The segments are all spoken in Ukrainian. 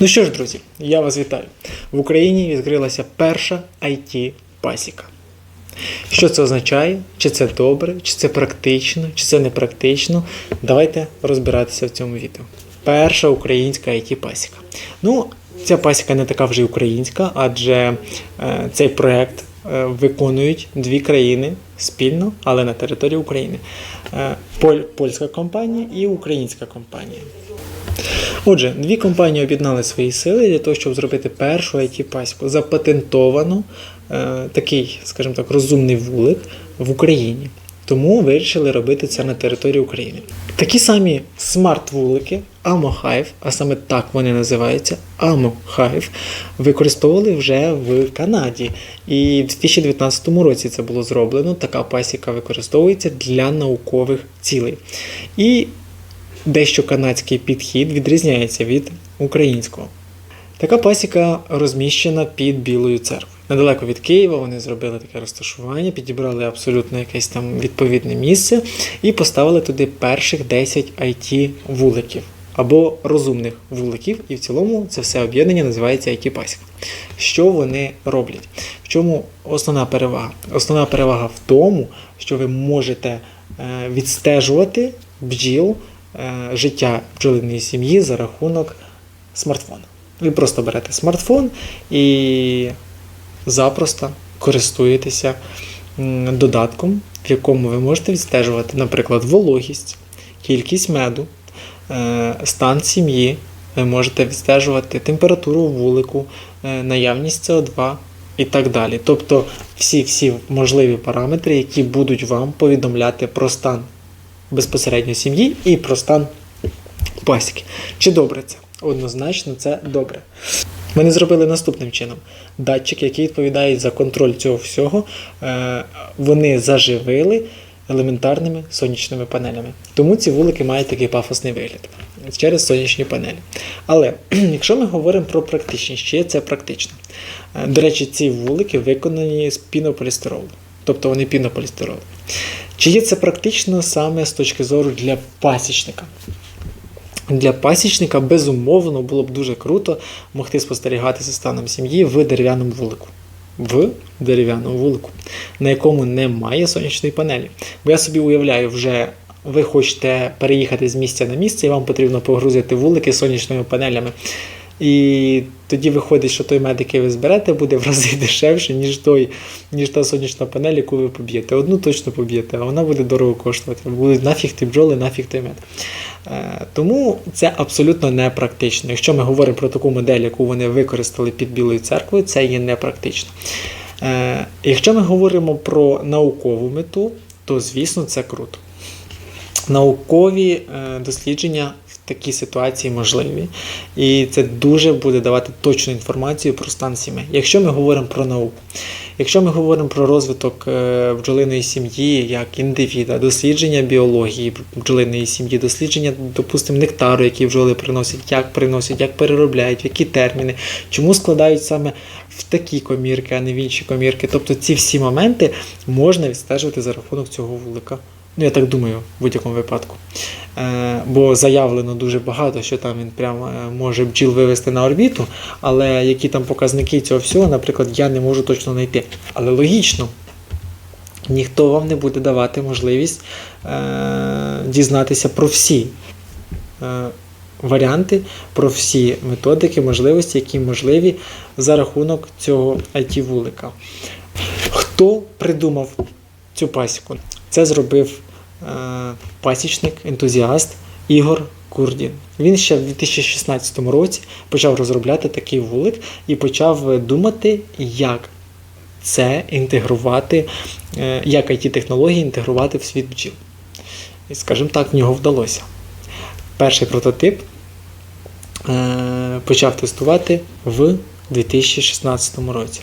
Ну що ж, друзі, я вас вітаю. В Україні відкрилася перша it пасіка. Що це означає? Чи це добре, чи це практично, чи це не практично? Давайте розбиратися в цьому відео. Перша українська it пасіка. Ну, ця пасіка не така вже українська, адже е, цей проект е, виконують дві країни спільно, але на території України. Е, Поль- польська компанія і українська компанія. Отже, дві компанії об'єднали свої сили для того, щоб зробити першу it паську запатентовану е, такий, скажімо так, розумний вулик в Україні. Тому вирішили робити це на території України. Такі самі смарт-вулики AmoHive, а саме так вони називаються AmoHive, використовували вже в Канаді. І в 2019 році це було зроблено. Така пасіка використовується для наукових цілей. І дещо канадський підхід відрізняється від українського. Така пасіка розміщена під Білою церквою. Недалеко від Києва вони зробили таке розташування, підібрали абсолютно якесь там відповідне місце і поставили туди перших 10 it вуликів або розумних вуликів. І в цілому це все об'єднання називається it пасіка. Що вони роблять? В чому основна перевага? Основна перевага в тому, що ви можете е, відстежувати бджіл життя бджолиної сім'ї за рахунок смартфона. Ви просто берете смартфон і запросто користуєтеся додатком, в якому ви можете відстежувати, наприклад, вологість, кількість меду, е, стан сім'ї, ви можете відстежувати температуру вулику, е, наявність СО2 і так далі. Тобто всі-всі можливі параметри, які будуть вам повідомляти про стан безпосередньо сім'ї і про стан пасіки. Чи добре це? Однозначно, це добре. Вони зробили наступним чином: датчик, який відповідає за контроль цього всього, е, вони заживили елементарними сонячними панелями. Тому ці вулики мають такий пафосний вигляд через сонячні панелі. Але якщо ми говоримо про практичність, чи є це практично? Е, До речі, ці вулики виконані з пінополістиролу, тобто вони пінополістирол. Чи є це практично саме з точки зору для пасічника? Для пасічника безумовно було б дуже круто могти спостерігати за станом сім'ї в дерев'яному вулику. В дерев'яному вулику, на якому немає сонячної панелі. Бо я собі уявляю, вже ви хочете переїхати з місця на місце, і вам потрібно погрузити вулики сонячними панелями. І тоді виходить, що той мед, який ви зберете, буде в рази дешевше, ніж той, ніж та сонячна панель, яку ви поб'єте. Одну точно поб'єте, а вона буде дорого коштувати. Будуть нафіг ті бджоли, нафіг той мед. Е, Тому це абсолютно непрактично. Якщо ми говоримо про таку модель, яку вони використали під Білою церквою, це є непрактично. Е, Якщо ми говоримо про наукову мету, то звісно це круто. Наукові е, дослідження в такій ситуації можливі, і це дуже буде давати точну інформацію про стан сімей. Якщо ми говоримо про науку, якщо ми говоримо про розвиток е, бджолиної сім'ї як індивіда, дослідження біології бджолиної сім'ї, дослідження, допустимо, нектару, який бджоли приносять, як приносять, як переробляють, які терміни, чому складають саме в такі комірки, а не в інші комірки. Тобто ці всі моменти можна відстежувати за рахунок цього вулика. Ну, я так думаю, в будь-якому випадку. Е, бо заявлено дуже багато, що там він прямо е, може бджіл вивести на орбіту, але які там показники цього всього, наприклад, я не можу точно знайти. Але логічно, ніхто вам не буде давати можливість е, дізнатися про всі е, варіанти, про всі методики, можливості, які можливі за рахунок цього IT-вулика. Хто придумав цю пасіку? Це зробив е, пасічник, ентузіаст Ігор Курдін. Він ще в 2016 році почав розробляти такий вулик і почав думати, як це інтегрувати, е, як it технології інтегрувати в світ бджіл. І, скажімо так, в нього вдалося. Перший прототип е, почав тестувати в 2016 році.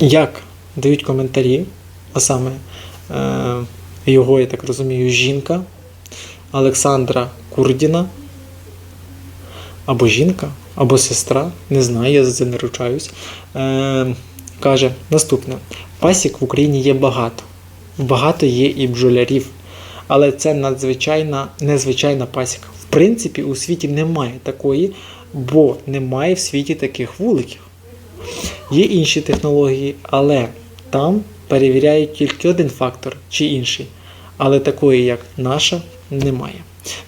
Як дають коментарі, а саме е, його, я так розумію, жінка Олександра Курдіна, або жінка, або сестра, не знаю, я за це не ручаюсь. Е, каже наступне: пасік в Україні є багато. Багато є і бджолярів, але це надзвичайна, незвичайна пасіка. В принципі у світі немає такої, бо немає в світі таких вуликів. Є інші технології, але там перевіряють тільки один фактор чи інший. Але такої, як наша, немає.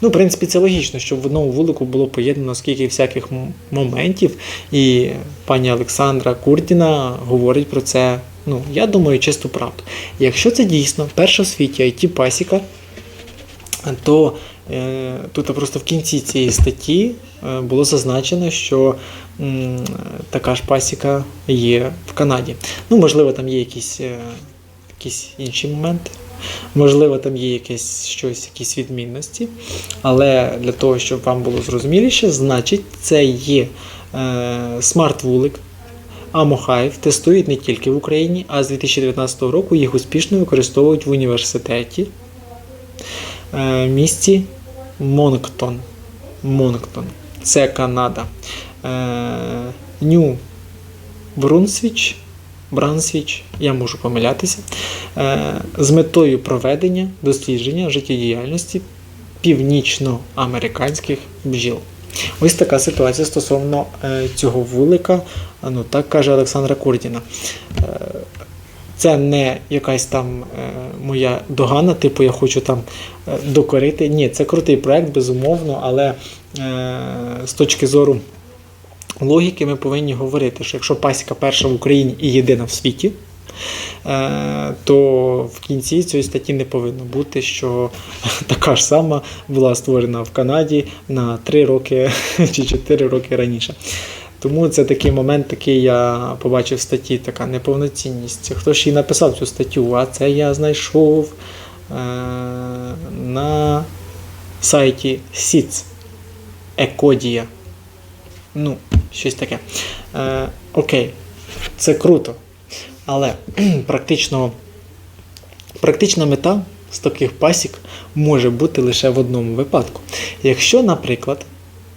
Ну, в принципі, це логічно, щоб в одному вулику було поєднано скільки всяких моментів, і пані Олександра Курдіна говорить про це. Ну, я думаю, чисту правду. Якщо це дійсно перша в світі it пасіка, то тут просто в кінці цієї статті е, було зазначено, що така ж пасіка є в Канаді. Ну, можливо, там є якісь, е, якісь інші моменти. Можливо, там є якесь щось, якісь відмінності, але для того, щоб вам було зрозуміліше, значить, це є е, смарт-вулик. Амохайв тестують не тільки в Україні, а з 2019 року їх успішно використовують в університеті е, місті Монктон. Монктон. Це Канада. Е, Нью Брунсвіч. Брансвіч, я можу помилятися, е, з метою проведення дослідження життєдіяльності північноамериканських бджіл. Ось така ситуація стосовно е, цього вулика, ну так каже Олександра Курдіна. Це не якась там е, моя догана, типу я хочу там е, докорити. Ні, це крутий проект, безумовно, але е, з точки зору логіки ми повинні говорити, що якщо пасіка перша в Україні і єдина в світі, то в кінці цієї статті не повинно бути, що така ж сама була створена в Канаді на 3 роки чи 4 роки раніше. Тому це такий момент, такий я побачив в статті, така неповноцінність. Хто ж і написав цю статтю, а це я знайшов е, на сайті SITS Екодія. Ну, щось таке. Е, окей, це круто. Але практично, практична мета з таких пасік може бути лише в одному випадку. Якщо, наприклад,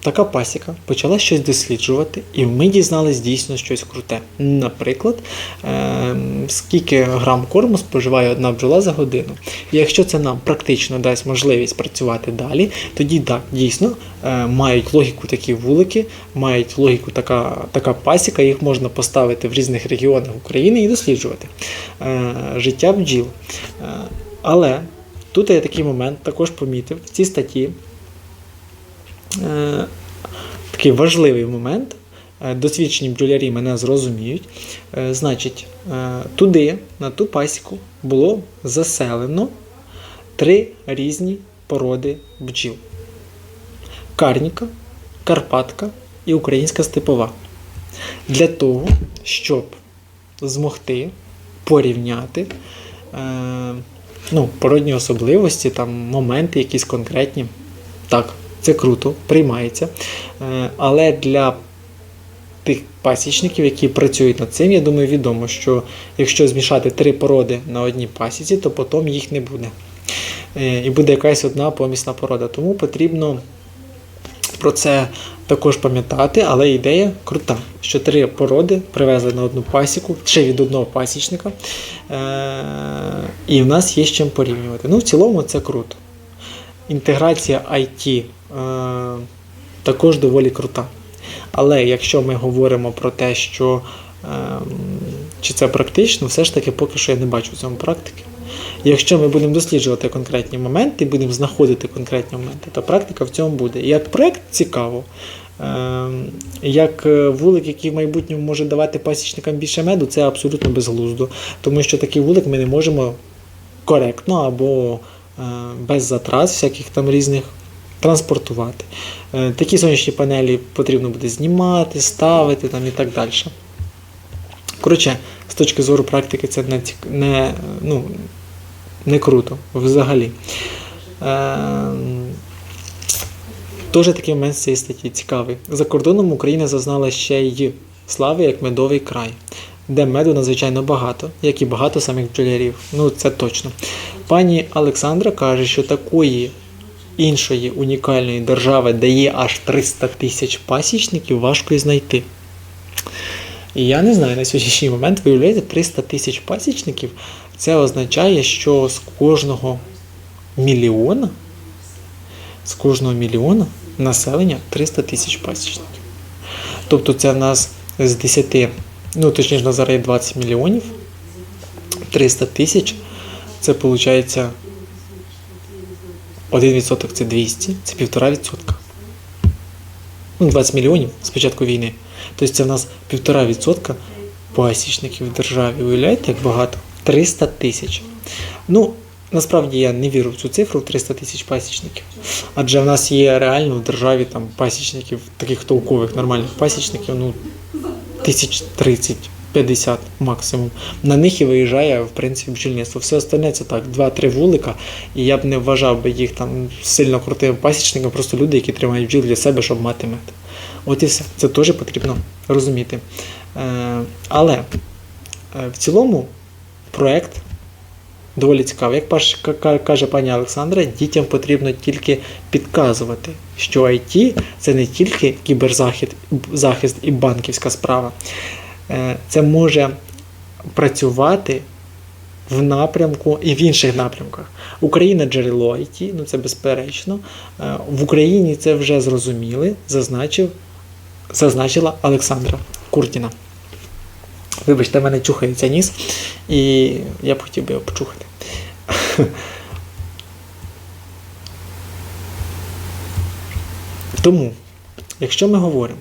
така пасіка почала щось досліджувати, і ми дізналися дійсно щось круте. Наприклад, е, скільки грам корму споживає одна бджола за годину. І якщо це нам практично дасть можливість працювати далі, тоді так, дійсно е, мають логіку такі вулики, мають логіку така, така пасіка, їх можна поставити в різних регіонах України і досліджувати е, життя бджіл. Е, але тут я такий момент також помітив в цій статті. Е, такий важливий момент. Е, Досвідчені бджолярі мене зрозуміють. Е, Значить, туди, на ту пасіку, було заселено три різні породи бджіл: Карніка, Карпатка і українська степова. Для того, щоб змогти порівняти ну, породні особливості, там, моменти якісь конкретні. Так, це круто, приймається. Е, Але для тих пасічників, які працюють над цим, я думаю, відомо, що якщо змішати три породи на одній пасіці, то потім їх не буде. Е, І буде якась одна помісна порода. Тому потрібно про це також пам'ятати, але ідея крута, що три породи привезли на одну пасіку, ще від одного пасічника. Е, І в нас є з чим порівнювати. Ну, в цілому це круто. Інтеграція IT також доволі крута. Але якщо ми говоримо про те, що е, чи це практично, все ж таки поки що я не бачу в цьому практики. Якщо ми будемо досліджувати конкретні моменти, будемо знаходити конкретні моменти, то практика в цьому буде. Як проект цікаво, е, як е, вулик, який в майбутньому може давати пасічникам більше меду, це абсолютно безглуздо. Тому що такий вулик ми не можемо коректно або е, без затрат всяких там різних транспортувати. Е, Такі сонячні панелі потрібно буде знімати, ставити там і так далі. Коротше, з точки зору практики, це не, не, ну, не круто взагалі. Е, Теж такий момент з цієї статті цікавий. За кордоном Україна зазнала ще й слави як медовий край, де меду надзвичайно багато, як і багато самих бджолярів. Ну, це точно. Пані Олександра каже, що такої іншої унікальної держави, де є аж 300 тисяч пасічників, важко і знайти. І я не знаю на сьогоднішній момент, виявляєте, 300 тисяч пасічників. Це означає, що з кожного мільйона з кожного мільйона населення 300 тисяч пасічників. Тобто це в нас з 10, ну точніше, зараз є 20 мільйонів, 300 тисяч, це виходить 1% це 200, це 1,5%. Ну, 20 мільйонів з початку війни. Тобто це в нас 1,5% пасічників в державі. Уявляєте, як багато? 300 тисяч. Ну, насправді я не вірю в цю цифру 300 тисяч пасічників. Адже в нас є реально в державі там пасічників, таких толкових, нормальних пасічників, ну, тисяч 30. 50 максимум. На них і виїжджає, в принципі, бджільництво. Все остальне це так, 2-3 вулика, і я б не вважав би їх там сильно крутим пасічником, просто люди, які тримають бджіл для себе, щоб мати мед. От і все. Це теж потрібно розуміти. Е, але е, в цілому проект доволі цікавий. Як каже пані Олександра, дітям потрібно тільки підказувати, що IT це не тільки кіберзахист захист і банківська справа. Е, Це може працювати в напрямку і в інших напрямках. Україна джерело IT, ну це безперечно. Е, В Україні це вже зрозуміли, зазначив, зазначила Олександра Куртіна. Вибачте, в мене чухається ніс, і я б хотів би його почухати. Тому, якщо ми говоримо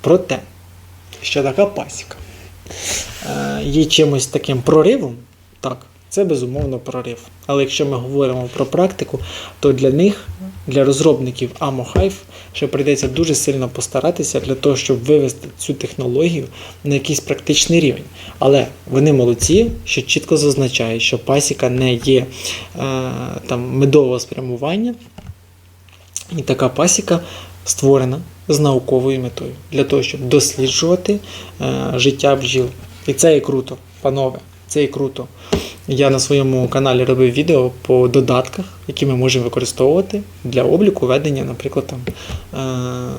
про те, що така пасіка е, є чимось таким проривом, так, це безумовно прорив. Але якщо ми говоримо про практику, то для них, для розробників AmoHive, ще прийдеться дуже сильно постаратися для того, щоб вивести цю технологію на якийсь практичний рівень. Але вони молодці, що чітко зазначають, що пасіка не є е, там медового спрямування, і така пасіка створена з науковою метою для того, щоб досліджувати е, життя бджіл. І це і круто, панове, це і круто. Я на своєму каналі робив відео по додатках, які ми можемо використовувати для обліку ведення, наприклад, там, е,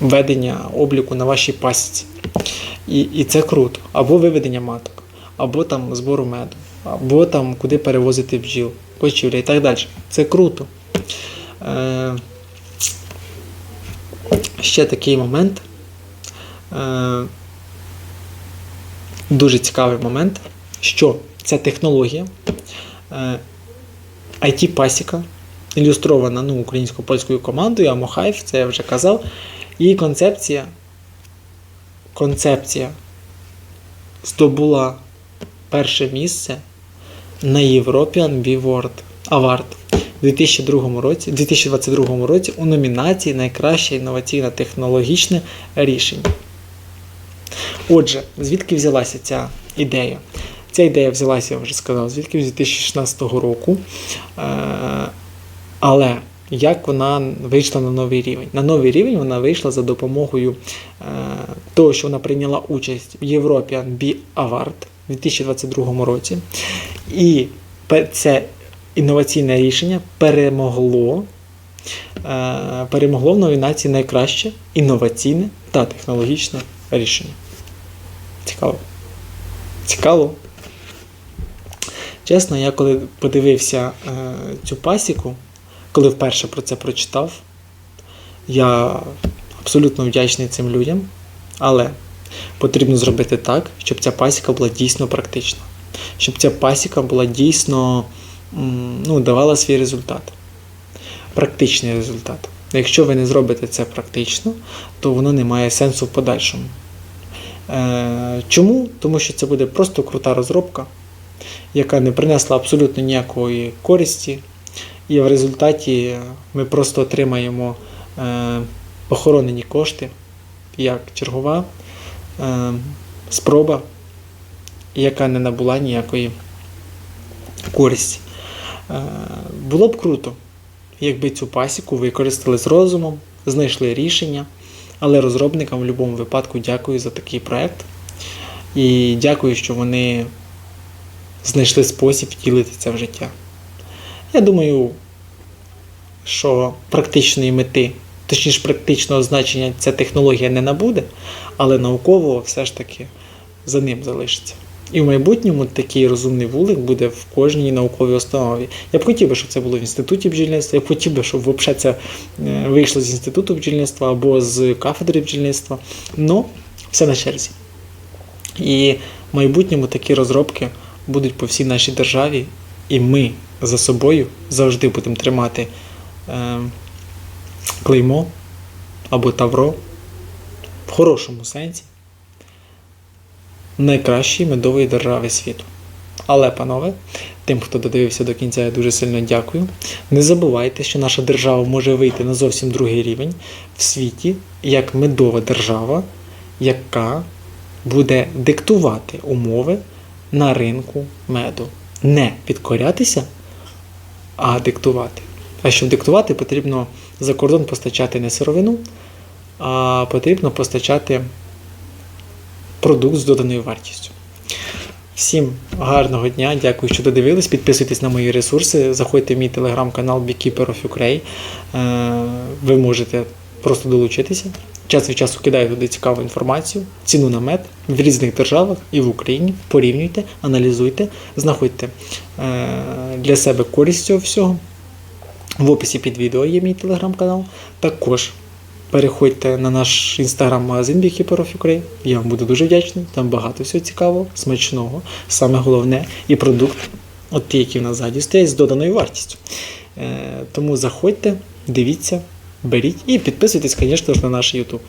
ведення обліку на вашій пасіці. І, і це круто. Або виведення маток, або там збору меду, або там куди перевозити бджіл, кочівля і так далі. Це круто. Е, ще такий момент. Е, дуже цікавий момент, що ця технологія е, IT-пасіка, ілюстрована ну, українсько-польською командою, Амохайф, це я вже казав. Її концепція, концепція здобула перше місце на European Award у 2002 році, 2022 році у номінації Найкраще інноваційне технологічне рішення. Отже, звідки взялася ця ідея? Ця ідея взялася, я вже сказав, звідки з 2016 року. Е, Але як вона вийшла на новий рівень? На новий рівень вона вийшла за допомогою е, того, що вона прийняла участь в European Bee Award у 2022 році. І це інноваційне рішення перемогло, е, перемогло в номінації найкраще інноваційне та технологічне рішення. Цікаво. Цікаво. Чесно, я коли подивився е, цю пасіку, коли вперше про це прочитав, я абсолютно вдячний цим людям, але потрібно зробити так, щоб ця пасіка була дійсно практична. Щоб ця пасіка була дійсно ну, давала свій результат. Практичний результат. Якщо ви не зробите це практично, то воно не має сенсу в подальшому. Е, Чому? Тому що це буде просто крута розробка, яка не принесла абсолютно ніякої користі, і в результаті ми просто отримаємо е, похоронені кошти як чергова е, спроба, яка не набула ніякої користі. Е, Було б круто, якби цю пасіку використали з розумом, знайшли рішення. Але розробникам в будь-якому випадку дякую за такий проект. І дякую, що вони знайшли спосіб втілити це в життя. Я думаю, що практичної мети, точніше практичного значення ця технологія не набуде, але науково все ж таки за ним залишиться. І в майбутньому такий розумний вулик буде в кожній науковій установі. Я б хотів би, щоб це було в інституті бджільництва. Я б хотів би, щоб взагалі це е, вийшло з інституту бджільництва або з кафедри бджільництва. Ну, все на черзі. І в майбутньому такі розробки будуть по всій нашій державі, і ми за собою завжди будемо тримати е, клеймо або тавро в хорошому сенсі найкращої медової держави світу. Але, панове, тим, хто додивився до кінця, я дуже сильно дякую. Не забувайте, що наша держава може вийти на зовсім другий рівень в світі як медова держава, яка буде диктувати умови на ринку меду. Не підкорятися, а диктувати. А щоб диктувати, потрібно за кордон постачати не сировину, а потрібно постачати продукт з доданою вартістю. Всім гарного дня, дякую, що додивились. Підписуйтесь на мої ресурси, заходьте в мій телеграм-канал Beekeeper of Ukraine. Е, Ви можете просто долучитися. Час від часу кидаю туди цікаву інформацію, ціну на мед в різних державах і в Україні. Порівнюйте, аналізуйте, знаходьте е, для себе користь цього всього. В описі під відео є мій телеграм-канал. Також переходьте на наш інстаграм-магазин Beekeeper of Ukraine. Я вам буду дуже вдячний. Там багато всього цікавого, смачного. Саме головне і продукт, от ті, які в нас ззаді стоять, з доданою вартістю. Е, тому заходьте, дивіться, беріть і підписуйтесь, звісно ж, на наш YouTube.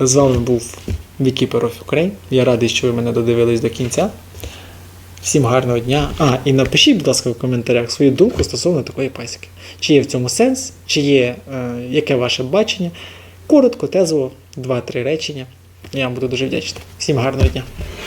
З вами був Beekeeper of Ukraine. Я радий, що ви мене додивились до кінця. Всім гарного дня. А, і напишіть, будь ласка, в коментарях свою думку стосовно такої пасіки. Чи є в цьому сенс, чи є е, яке ваше бачення. Коротко, тезово, 2-3 речення. Я вам буду дуже вдячний. Всім гарного дня.